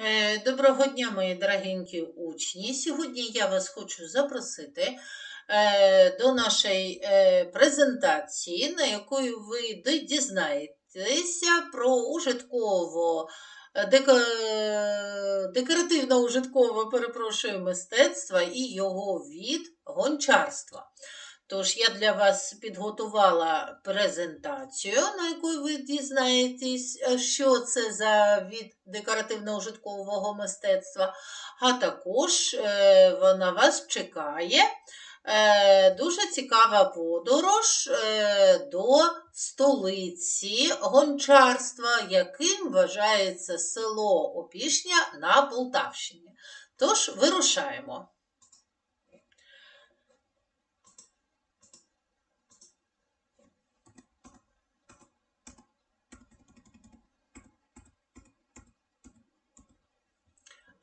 Е, Доброго дня, мої дорогенькі учні. Сьогодні я вас хочу запросити е, до нашої е, презентації, на якої ви дізнаєтеся про ужитково декоративно-ужиткове, перепрошую, мистецтво і його від гончарства. Тож я для вас підготувала презентацію, на якій ви дізнаєтесь, е, що це за від декоративно-ужиткового мистецтва, а також е, вона вас чекає. е, Дуже цікава подорож до столиці гончарства, яким вважається село Опішня на Полтавщині. Тож вирушаємо.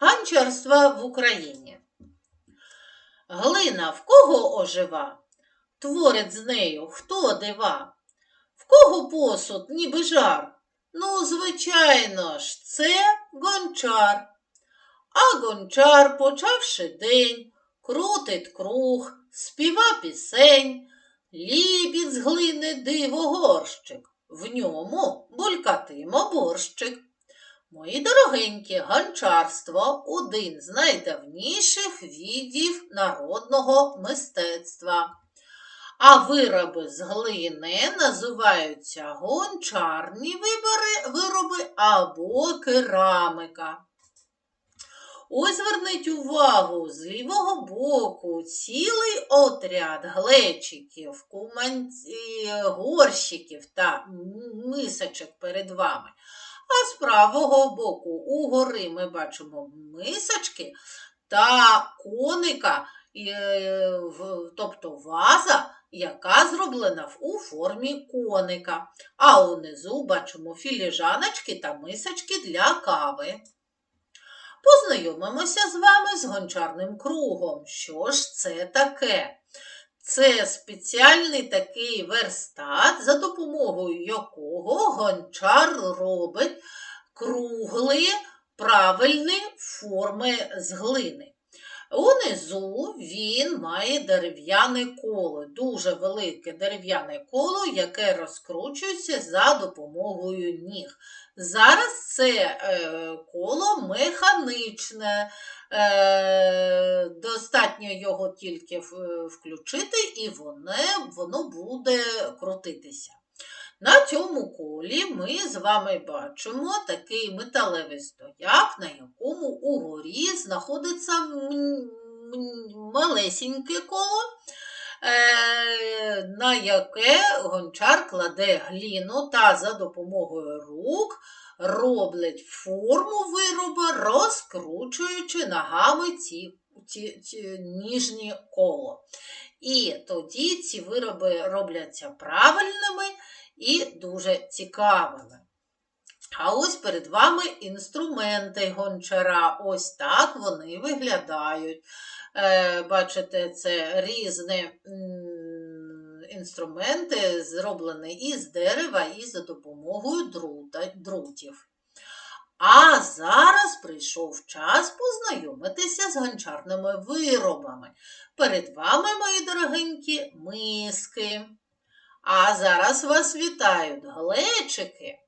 Ганчарства в Україні. Глина в кого ожива? Творить з нею хто дива? В кого посуд, ніби жар? Ну, звичайно ж, це гончар. А гончар, почавши день, крутить круг, співа пісень, ліпить з глини диво горщик, в ньому булькатимо борщик. Мої дорогенькі, гончарство один з найдавніших видів народного мистецтва. А вироби з глини називаються гончарні вибори, вироби або керамика. Ось зверніть увагу, з лівого боку цілий отряд глечиків, куманці, горщиків та мисочок перед вами. А з правого боку угори ми бачимо мисочки та коника, е, тобто ваза, яка зроблена у формі коника. А унизу бачимо філіжаночки та мисочки для кави. Познайомимося з вами з гончарним кругом. Що ж це таке? Це спеціальний такий верстат, за допомогою якого гончар робить круглі правильні форми з глини. Унизу він має дерев'яне коло, дуже велике дерев'яне коло, яке розкручується за допомогою ніг. Зараз це е, коло механічне, е, достатньо його тільки включити, і воно, воно буде крутитися. На цьому колі ми з вами бачимо такий металевий стояк, на якому угорі знаходиться малесеньке коло, е, на яке гончар кладе гліну та за допомогою рук роблять форму вироба, розкручуючи ногами ці, ці, ці ніжні коло. І тоді ці вироби робляться правильними і дуже цікавими. А ось перед вами інструменти гончара. Ось так вони виглядають. Е, бачите, це різні інструменти, зроблені із дерева і за допомогою друтів. А зараз прийшов час познайомитися з гончарними виробами. Перед вами, мої дорогенькі, миски. А зараз вас вітають глечики.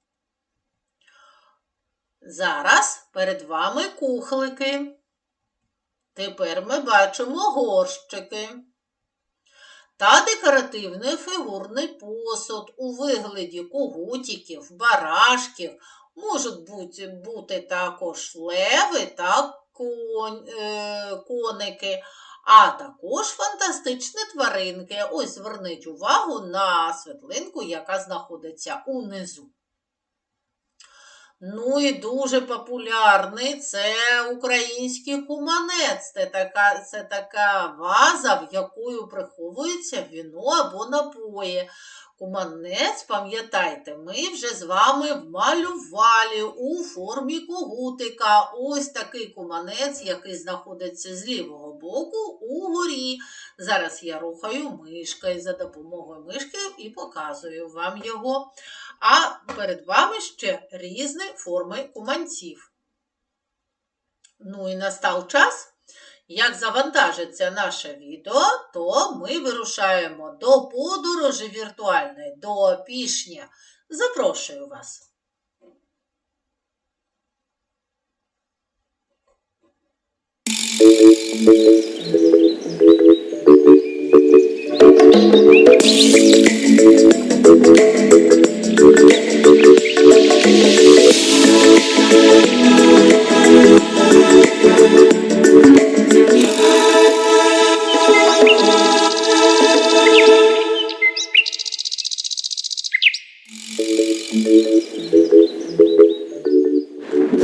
Зараз перед вами кухлики. Тепер ми бачимо горщики. Та декоративний фігурний посуд у вигляді когутиків, барашків, можуть бути, бути також леви та конь, е, коники, а також фантастичні тваринки. Ось зверніть увагу на світлинку, яка знаходиться унизу. Ну і дуже популярний це український куманець. Це така, це така ваза, в якою приховується віно або напої. Куманець, пам'ятайте, ми вже з вами вмалювали у формі когутика. Ось такий куманець, який знаходиться з лівого боку угорі. Зараз я рухаю мишкою за допомогою мишки і показую вам його. А перед вами ще різні форми куманців. Ну і настав час. Як завантажиться наше відео, то ми вирушаємо до подорожі віртуальної, до опішня. Запрошую вас.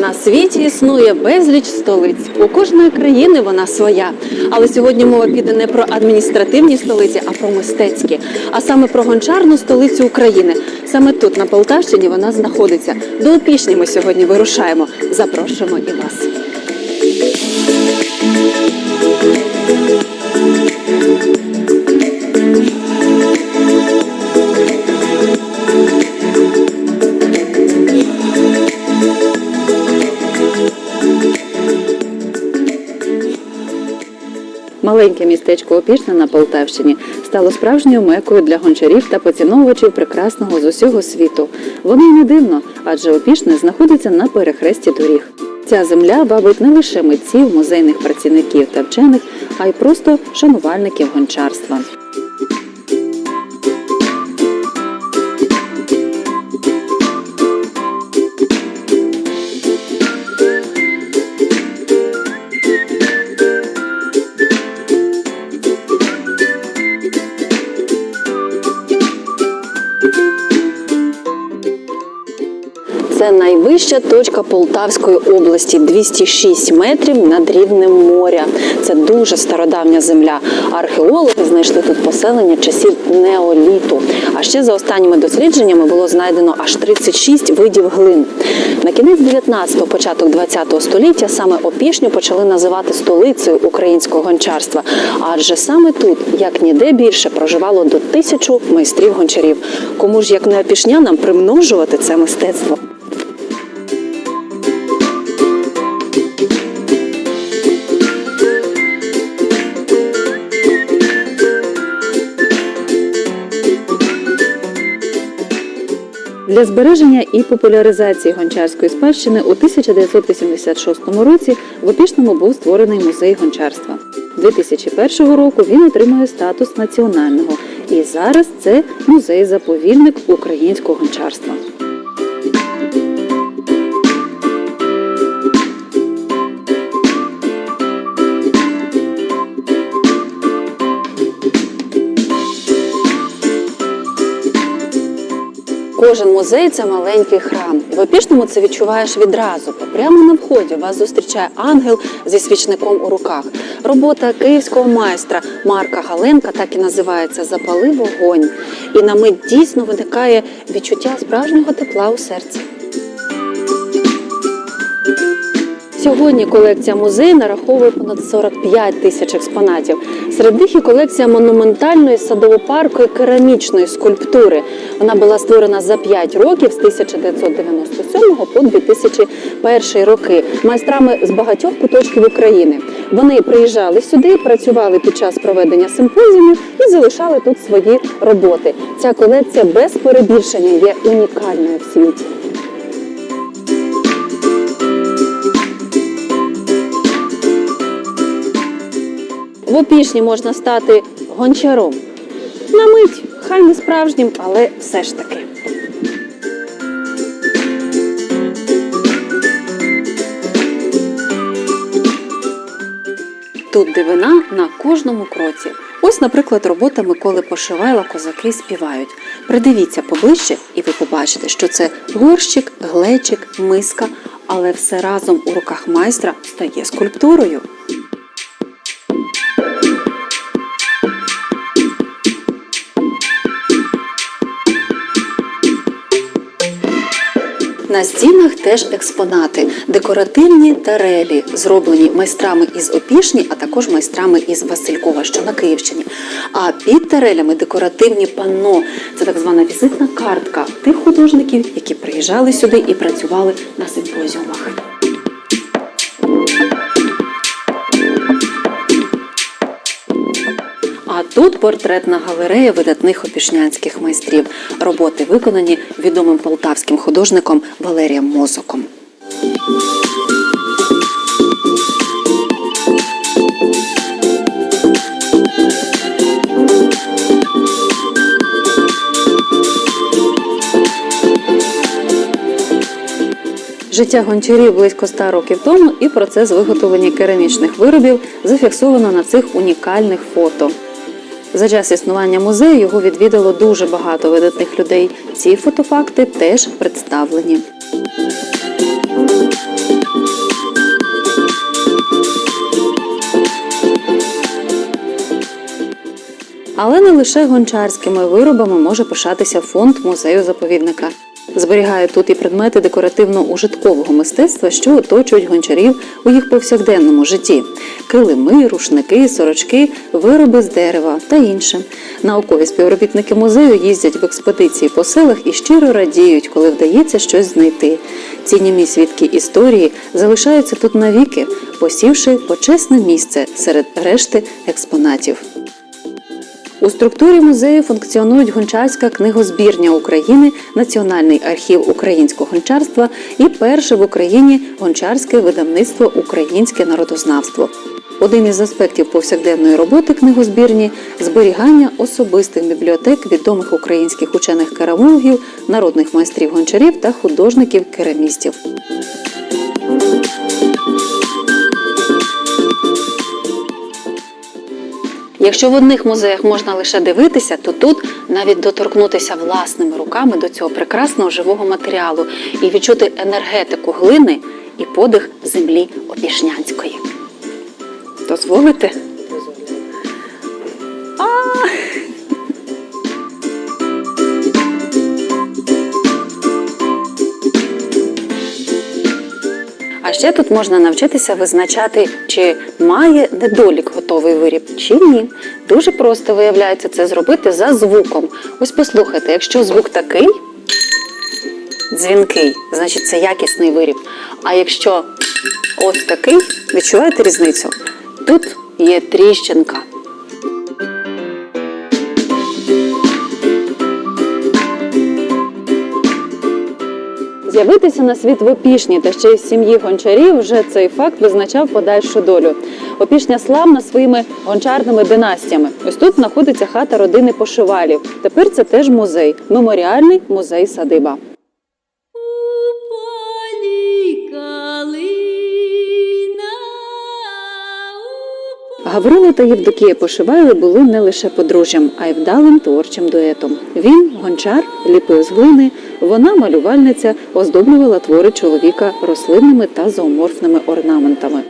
На світі існує безліч столиць. У кожної країни вона своя. Але сьогодні мова піде не про адміністративні столиці, а про мистецькі. А саме про гончарну столицю України. Саме тут, на Полтавщині, вона знаходиться. До Опішні ми сьогодні вирушаємо. Запрошуємо і вас. Маленьке містечко Опішне на Полтавщині стало справжньою мекою для гончарів та поціновувачів прекрасного з усього світу. Воно не дивно, адже Опішне знаходиться на перехресті доріг. Ця земля вабить не лише митців, музейних працівників та вчених, а й просто шанувальників гончарства. Це найвища точка Полтавської області 206 метрів над рівнем моря. Це дуже стародавня земля. Археологи знайшли тут поселення часів неоліту. А ще за останніми дослідженнями було знайдено аж 36 видів глин. На кінець 19-го, початок 20-го століття саме Опішню почали називати столицею українського гончарства. Адже саме тут, як ніде більше, проживало до тисячу майстрів гончарів. Кому ж як не опішнянам примножувати це мистецтво? Для збереження і популяризації гончарської спадщини у 1986 році в Опішному був створений музей гончарства. 2001 року він отримує статус національного, і зараз це музей-заповільник українського гончарства. Кожен музей це маленький храм. В опішному це відчуваєш відразу. Прямо на вході вас зустрічає ангел зі свічником у руках. Робота київського майстра Марка Галенка так і називається Запали вогонь. І на мить дійсно виникає відчуття справжнього тепла у серці. Сьогодні колекція музею нараховує понад 45 тисяч експонатів. Серед них і колекція монументальної садово-паркової керамічної скульптури. Вона була створена за 5 років з 1997 по 2001 роки майстрами з багатьох куточків України. Вони приїжджали сюди, працювали під час проведення симпозіумів і залишали тут свої роботи. Ця колекція без перебільшення є унікальною в світі. В опішні можна стати гончаром. На мить, хай не справжнім, але все ж таки. Тут дивина на кожному кроці. Ось, наприклад, робота Миколи Пошивайла Козаки співають. Придивіться поближче, і ви побачите, що це горщик, глечик, миска, але все разом у руках майстра стає скульптурою. На стінах теж експонати, декоративні тарелі, зроблені майстрами із Опішні, а також майстрами із Василькова, що на Київщині. А під тарелями декоративні панно. Це так звана візитна картка тих художників, які приїжджали сюди і працювали на симпозіумах. Тут портретна галерея видатних опішнянських майстрів. Роботи виконані відомим полтавським художником Валерієм Мозоком. Життя гончарів близько 100 років тому і процес виготовлення керамічних виробів зафіксовано на цих унікальних фото. За час існування музею його відвідало дуже багато видатних людей. Ці фотофакти теж представлені. Але не лише гончарськими виробами може пишатися фонд музею заповідника. Зберігає тут і предмети декоративно-ужиткового мистецтва, що оточують гончарів у їх повсякденному житті: килими, рушники, сорочки, вироби з дерева та інше. Наукові співробітники музею їздять в експедиції по селах і щиро радіють, коли вдається щось знайти. Ці німі свідки історії залишаються тут навіки, посівши почесне місце серед решти експонатів. У структурі музею функціонують гончарська книгозбірня України, Національний архів українського гончарства і перше в Україні гончарське видавництво Українське народознавство. Один із аспектів повсякденної роботи книгозбірні зберігання особистих бібліотек відомих українських учених керамологів, народних майстрів гончарів та художників керамістів. Якщо в одних музеях можна лише дивитися, то тут навіть доторкнутися власними руками до цього прекрасного живого матеріалу і відчути енергетику глини і подих землі опішнянської. Дозволите? Ще тут можна навчитися визначати, чи має недолік готовий виріб, чи ні. Дуже просто виявляється це зробити за звуком. Ось послухайте, якщо звук такий, дзвінкий, значить це якісний виріб. А якщо ось такий, відчуваєте різницю? Тут є тріщинка. З'явитися на світ в Опішні та ще й в сім'ї гончарів вже цей факт визначав подальшу долю. Опішня славна своїми гончарними династіями. Ось тут знаходиться хата родини пошивалів. Тепер це теж музей, меморіальний музей садиба. У Гаврило та Євдокія Пошивайли були не лише подружжям, а й вдалим творчим дуетом. Він, гончар, ліпив з глини, вона, малювальниця, оздоблювала твори чоловіка рослинними та зооморфними орнаментами.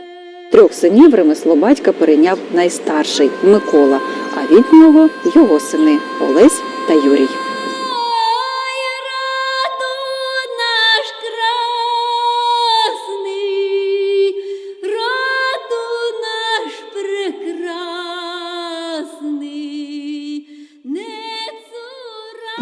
Трьох синів ремесло батька перейняв найстарший Микола, а від нього його сини Олесь та Юрій.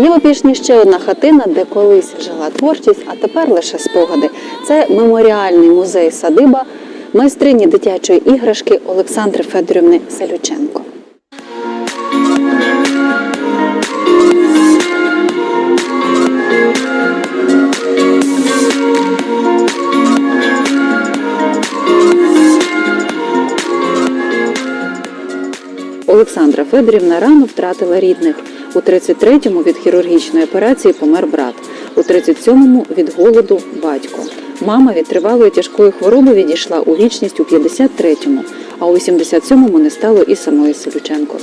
Є в ще одна хатина, де колись жила творчість, а тепер лише спогади. Це меморіальний музей садиба майстрині дитячої іграшки Олександри Федорівни Селюченко. Олександра Федорівна рано втратила рідних. У 33-му від хірургічної операції помер брат, у 37-му від голоду батько. Мама від тривалої тяжкої хвороби відійшла у вічність у 53-му, а у 87-му не стало і самої Селюченко.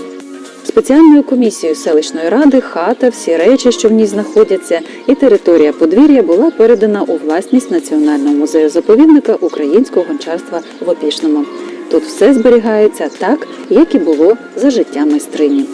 Спеціальною комісією селищної ради хата, всі речі, що в ній знаходяться, і територія подвір'я була передана у власність Національного музею заповідника українського гончарства в Опішному. Тут все зберігається так, як і було за життя майстрині.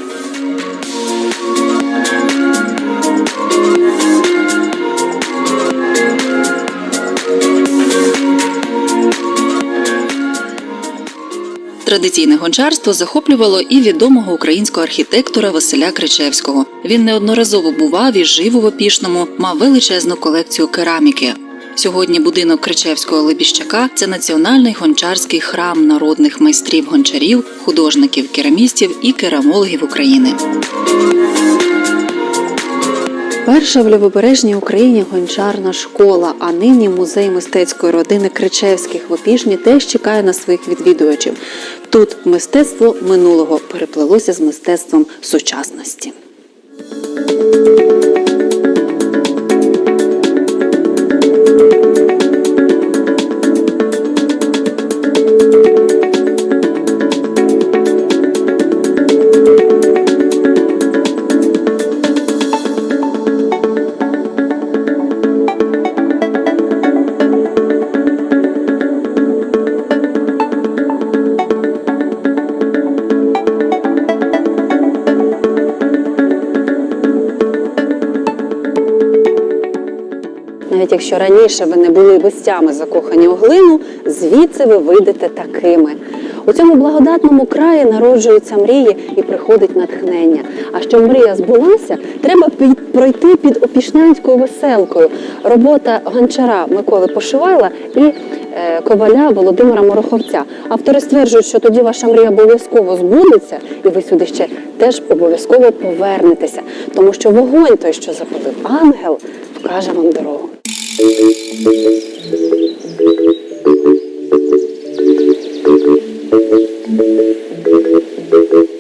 Традиційне гончарство захоплювало і відомого українського архітектора Василя Кричевського. Він неодноразово бував і жив у Опішному, мав величезну колекцію кераміки. Сьогодні будинок Кричевського Лебіщака це національний гончарський храм народних майстрів гончарів, художників, керамістів і керамологів України. Перша в лівобережній Україні гончарна школа, а нині музей мистецької родини Кричевських в Опішні теж чекає на своїх відвідувачів. Тут мистецтво минулого переплелося з мистецтвом сучасності. Якщо раніше ви не були гостями закохані у глину, звідси ви вийдете такими. У цьому благодатному краї народжуються мрії і приходить натхнення. А щоб мрія збулася, треба пройти під опішнянською веселкою. Робота гончара Миколи Пошивайла і е, коваля Володимира Мороховця. Автори стверджують, що тоді ваша мрія обов'язково збудеться, і ви сюди ще теж обов'язково повернетеся, тому що вогонь той, що запалив ангел, вкаже вам дорогу. Thank you.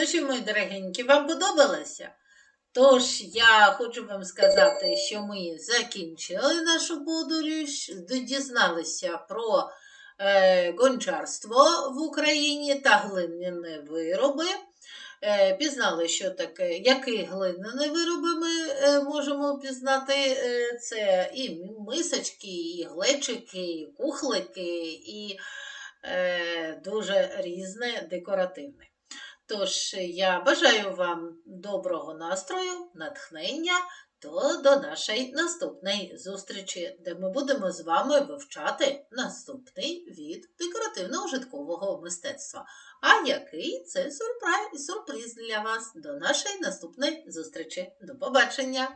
Ну що, мої дорогенькі, вам подобалося? Тож я хочу вам сказати, що ми закінчили нашу подорож, дізналися про е, гончарство в Україні та глиняні вироби. Е, пізнали, що таке, які глиняні вироби ми е, можемо пізнати. Е, це і мисочки, і глечики, і кухлики, і дуже різне декоративне. Тож я бажаю вам доброго настрою, натхнення то до нашої наступної зустрічі, де ми будемо з вами вивчати наступний від декоративно-ужиткового мистецтва. А який це сюрприз для вас до нашої наступної зустрічі. До побачення!